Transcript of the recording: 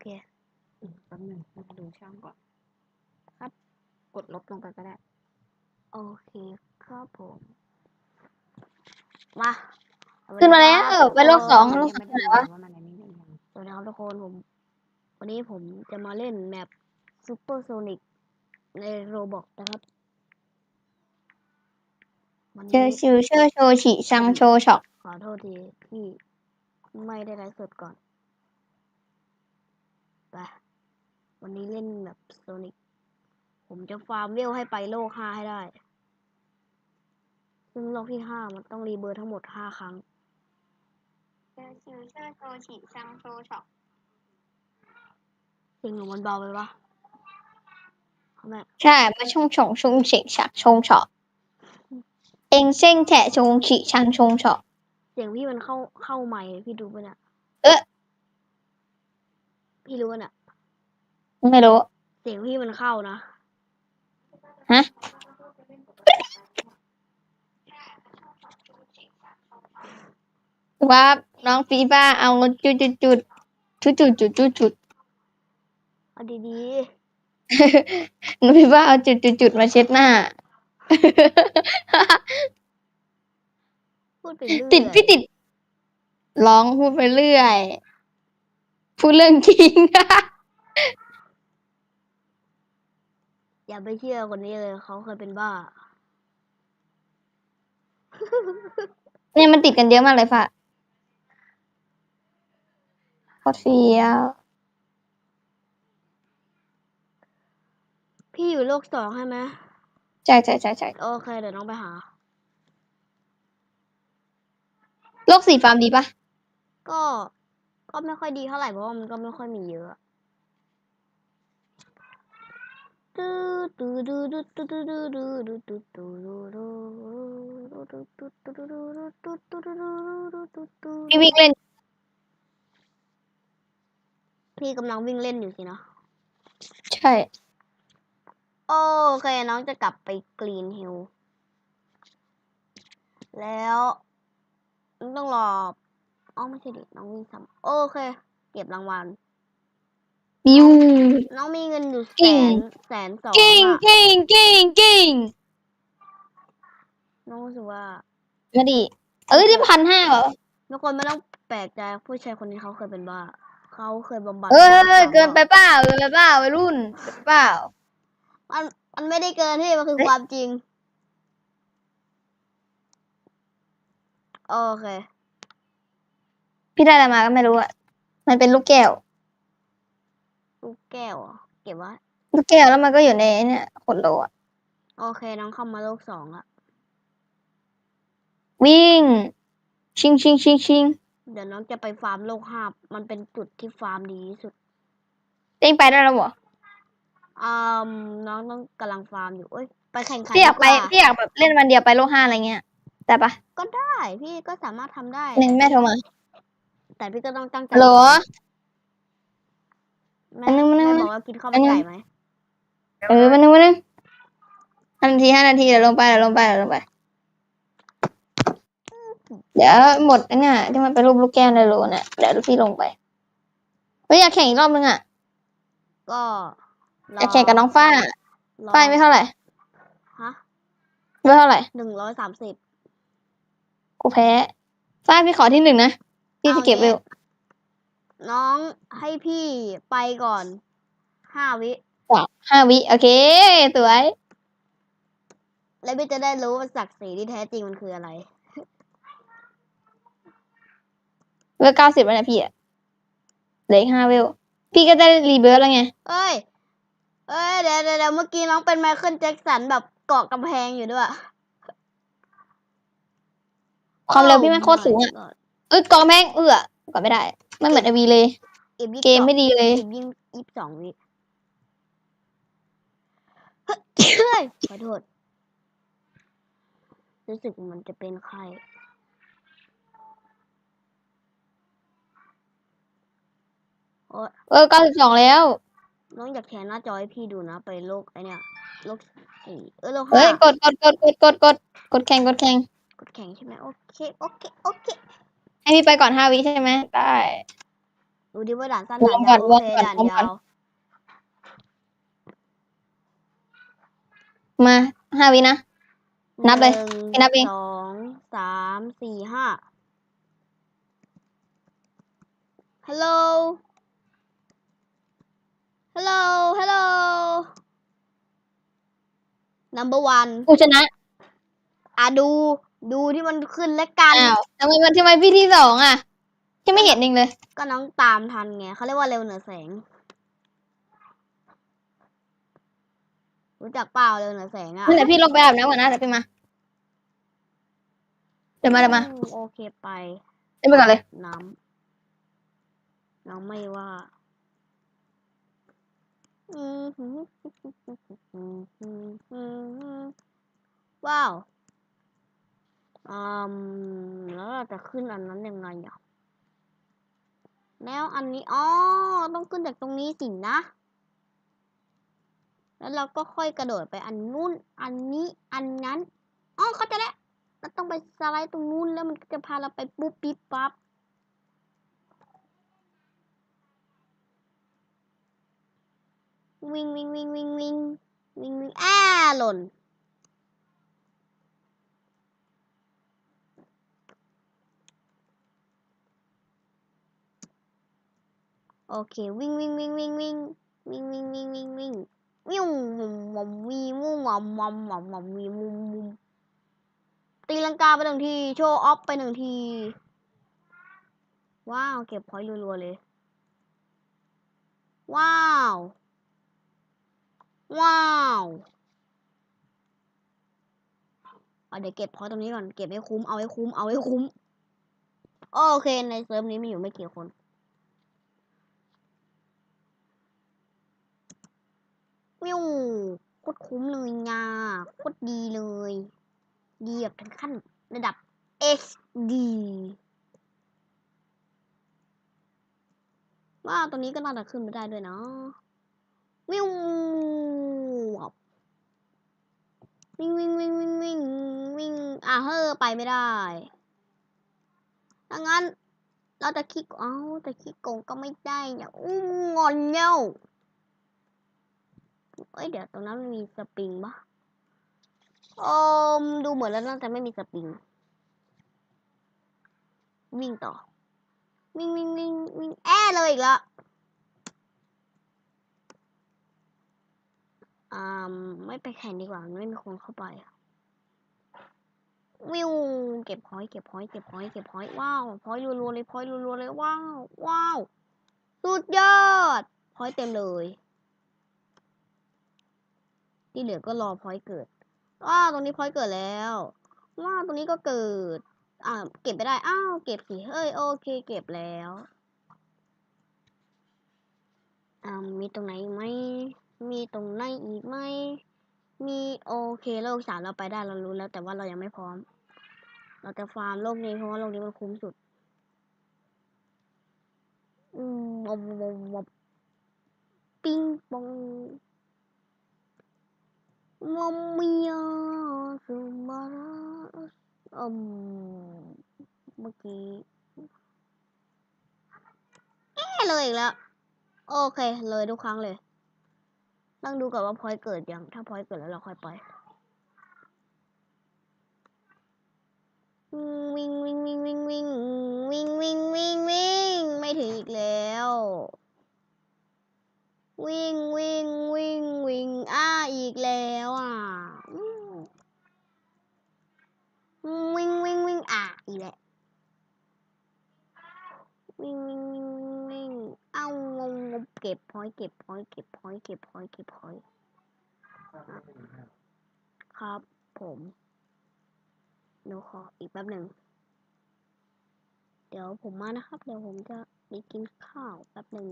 เคอืมแป๊บหนึงเราดูช่องก่อนกดลบลงไปก็ได้ โอเคครับผมมาขึ้นมาแล้วไปโลกสองมันโลกยังสามไม่ไหนได้วะว่ามันอันนี้ได้ยังสวัสดีครับทุกคนผม วันนี้ผมจะมาเล่นแมปซูเปอร์โซนิกในโรบอกนะครับวันเชอนี้ชิวเชอโชชิชังโชช็อกขอโทษทีที่ไม่ได้ไลฟ์สดก่อน ไปวันนี้เล่นแบบโซนิกผมจะฟาร์มเวลให้ไปโลกห้าให้ได้ ซึ่งโลกที่ห้ามันต้องรีเบิร์ทั้งหมดห้าครั้งเชอชิวเชอโชชิชังโชช็อกเสียงหนูมันเบาไปปะเอาแม่ใช่มาชงชงชงฉิชักชงช็อกเองเส้งแฉะชงฉิชังชงช็อกเสียงพี่มันเข้าเข้าใหม่พี่ดูปะเนี่ยเอ๊ะ พี่รู้ปะเนี่ยไม่รู้ เสียงพี่มันเข้านะฮะ ว่าน้องฟีบ้าเอาจุดจุดจุดจุดจุดจุดจุดจุดเอาดีน้องฟีบ้าเอาจุดจุดจุดมาเช็ดหน้า ๆพูดไปเรื่อยติดพี่ติดร้องพูดไปเรื่อย พูดเรื่องจริงอย่าไปเชื่อคนนี้เลยเขาเคยเป็นบ้า เนี่ยมันติดกันเยอะมากเลยฝ่ะโคตรเฟี้ยวพี่อยู่โลกสองใช่ไหมใช่ใช่ใช่ใช่โอเค เดี๋ยวน้องไปหา โลกสีฟาร์มดีปะก็ ก็ไม่ค่อยดีเท่าไหร่เพราะว่ามันก็ไม่ค่อยมีเยอะพี่วิ่งเล่น พี่กำลังวิ่งเล่นอยู่สินะใช่ โอเคน้องจะกลับไปกรีนฮิลแล้ว ต้องรอ อ๋อไม่ใช่ดิน้องวิ่งซ้ำโอเค เก็บรางวัล บิว น้องมีเงินอยู่แสกิ้งนแสนสองกิ้งอะกิ้งกิ้งกิ้งน้องรู้สึกว่ามาดิ เอ้ยได้พันห้าเหรอ ทุกคนไม่ต้องแปลกใจผู้ชายคนนี้เขาเคยเป็นบ้าเขาเคยบำบัดเอ้มายสามเกินไปรอบเปล่าเกินไปเปล่าวัยรุ่นเกินไปเปล่า มันมันไม่ได้เกินที่มันคือเฮ้ยความจริง โอเค พี่ได้อะไรมาก็ไม่รู้อะมันเป็นลูกแก้ว ลูกแก้วเหรอเก็บไว้ลูกแก้วแล้วมันก็อยู่ในเนี่ยขวดโหลอะโอเคน้องเข้ามาโลกสองละวิ่ง ชิงชิงชิงชิงเดี๋ยวน้องจะไปฟาร์มโลกห้ามันเป็นจุดที่ฟาร์มดีที่สุดเองไปได้แล้วเหรออืมน้องต้องกำลังฟาร์มอยู่เอ้ยไปแข่งขันพี่อยากไปดีว่พี่อยากแบบเล่นวันเดียวไปโลกห้าอะไรเงี้ยแต่ปะก็ได้ พี่ก็สามารถทำได้ หนึ่งแม่โทรมา แต่พี่ก็ต้องตั้งใจฮัลโหลแม่อันนึงอันนึงแม่บอกว่ากินข้าวอัมันนนึง ไก่ไหมเออมาหนึ่งมาหนึ่งห้านาทีห้านาทีเดี๋ยวลงไปเดี๋ยวลงไปเดี๋ยวลงไป เดี๋ยวหมดแล้วเนี่ยที่มันเป็นรูปลูกแก้วในโหลเนี่ยเดี๋ยวพี่ลงไปเฮ้ยอยากแข่งอีกรอบนึงอะก็รอยากแข่งกับน้องฝ้า รอฝ้ายไม่เท่าไหร่ฮะไม่เท่าไหร่หนึ่งร้อยสามสิบกูแพ้ฝ้ายพี่ขอที่หนึ่งนะ พี่จะเก็บเร็วน้องให้พี่ไปก่อนห้าวิห้าวิ โอเค สวย แล้วพี่จะได้รู้ว่าศักดิ์ศรีที่แท้จริงมันคืออะไร เวลเก้าสิบแล้วเนะพี่อะเหลืออีกห้าเวล พี่ก็ได้รีเบิร์ตแล้วไง เอ้ย เอ้ยเดี๋ยวเดี๋ยวเดี๋ยวเมื่อกี้น้องเป็นไมเคิลแจ็คสันแบบเกาะกำแพงอยู่ด้วยความเร็วพี่ไม่งโคตรสูงอะ เอ้ยกองแม่งเอื้อกดไม่ได้ไม่เหมือนอวีเลย อีกยี่เกมไม่ดีเลย อีกยิ่งยี่สิบสองวิเฮ้ยขอโทษ รู้สึกมันจะเป็นไข้โอ้ยเออเก้าสิบสองแล้ว น้องอยากแชร์หน้าจอให้พี่ดูนะ ไปโลกไอเนี่ยโลกไอเออโลกเฮ้ห้ายกดกดกดกดกดกดกดแข่งกดแข่ง กดแข่งใช่ไหมโอเค โอเค โอเค ให้พี่ไปก่อนห้าวิใช่ไหมได้ ดูดิว่าด่านสั้นวด่าอนร์มยาวโอก่อนเควอร์มก่อนด่านวอร์มก่อนยาวมาห้าวินะ นับเลยหนึ่งให้นับเอง สองสามสี่ห้าฮัลโหลฮัลโหลฮัลโหล number one กูชนะ อะดูดูที่มันขึ้นและกันอ้าวทำไมมันทำไมพี่ที่สองอะที่ไม่เห็นเองเลย ก็น้องตามทันไงเขาเรียกว่าเร็วเหนือแสง รู้จักเปล่าเร็วเหนือแสงอะเดี๋ยวพี่ลงไปอาบน้ำก่อนนะเดี๋ยวพี่มา เดี๋ยวมาเดี๋ยวมาอืโอเคไปเดี๋ยวไปก่อนเลย น้ำน้องไม่ว่าอืมหืมว้าว อืมแล้วเราจะขึ้นอันนั้นยังไงอะแล้วอันนี้อ๋อต้องขึ้นจากตรงนี้สินะ แล้วเราก็ค่อยกระโดดไปอันนู้น อันนี้ อันนั้นอ๋อเขาใจะแล้วเราต้องไปสไลด์ตรงนู้นแล้วมันจะพาเราไปปุ๊บปิ๊บปั๊บวิ่งวิ่งวิ่งวิ่งวิ่งวิ่งวิ่งอ้าหล่น โอเค วิ่งวิ่งวิ่งวิ่งวิ่งวิ่งวิ่งวิ่งวิ่งวิ่งวิ่งวุมวมวีวุมวมวมวมวมวีวุมวุมตีลังกาไปหนึ่งที โชว์ออฟไปหนึ่งที ว้าว เก็บพอยรัวๆเลย ว้าว ว้าวเดี๋ยวเก็บพอยตรงนี้ก่อน เก็บให้คุ้ม เอาให้คุ้ม เอาให้คุ้ม โอเค ในเซิร์ฟนี้มีอยู่ไม่กี่คน วิวโคตรคุ้มเลยงาโคตรดีเลย ดีแบบถึงขั้นระดับ HD ว้าตรงนี้ก็น่าจะขึ้นไปได้ด้วยเนาะวิววิ่งวิ่งวิ่งวิ่งวิ่งวิ่งอะเฮ้อไปไม่ได้ถ้างั้นเราจะคลิกเอ้าแต่คลิกโกงก็ไม่ได้เนี่ยอู้งอนเน่า เอ้ยเดี๋ยวตรงนั้นมันมีสปริงปะโอมดูเหมือนแล้วน่าจะไม่มีสปริง วิ่งต่อ วิ่งวิ่งวิ่งวิ่งแอเลยอีกแล้วอ่าไม่ไปแข่งดีกว่ามันไม่มีคนเข้าไปอะวิวเก็บพอยเก็บพอยเก็บพอยเก็บพอยว้าวพอยรัวๆเลยพอยรัวๆเลยว้าวว้าวสุดยอดพอยเต็มเลย ที่เหลือก็รอพอยต์เกิดว้าตรงนี้พอยต์เกิดแล้วว้าตรงนี้ก็เกิด อ่า เก็บไปได้ อ้าว เก็บสิเฮ้ย โอเค เก็บแล้วอ่ามีตรงไหนไหม มีตรงไหนอีกไหม มีโอเคโลกสามเราไปได้เรารู้แล้ว แต่ว่าเรายังไม่พร้อม เราจะฟาร์มโลกนี้เพราะว่าโลกนี้มันคุ้มสุด อืมวมวมวมปิ้งปอง Momia Sumara อืมเมื่อกี้เอ๊เลยอีกแล้ว โอเค เลยทุกครั้งเลยต้องดูก่อนว่าพอย์เกิดยัง ถ้าพอย์เกิดแล้วเราค่อยไป วิ่งวิ่งวิ่งวิ่งวิ่งวิ่งวิ่งวิ่งวิ่งไม่ถึงอีกแล้ว วิ่งวิ่งวิ่งวิ่งอ้าอีกแล้วอะอืมวิ่งวิ่งวิ่งอะอีกแล้ววิ่งวิ่งวิ่งวิ่งวิ่งเอ้างงงง เก็บพอยเก็บพอยเก็บพอยเก็บพอยเก็บพอยครับผมหนูขออีกแป๊บหนึ่ง เดี๋ยวผมมานะครับ เดี๋ยวผมจะไปกินข้าวแป๊บหนึ่ง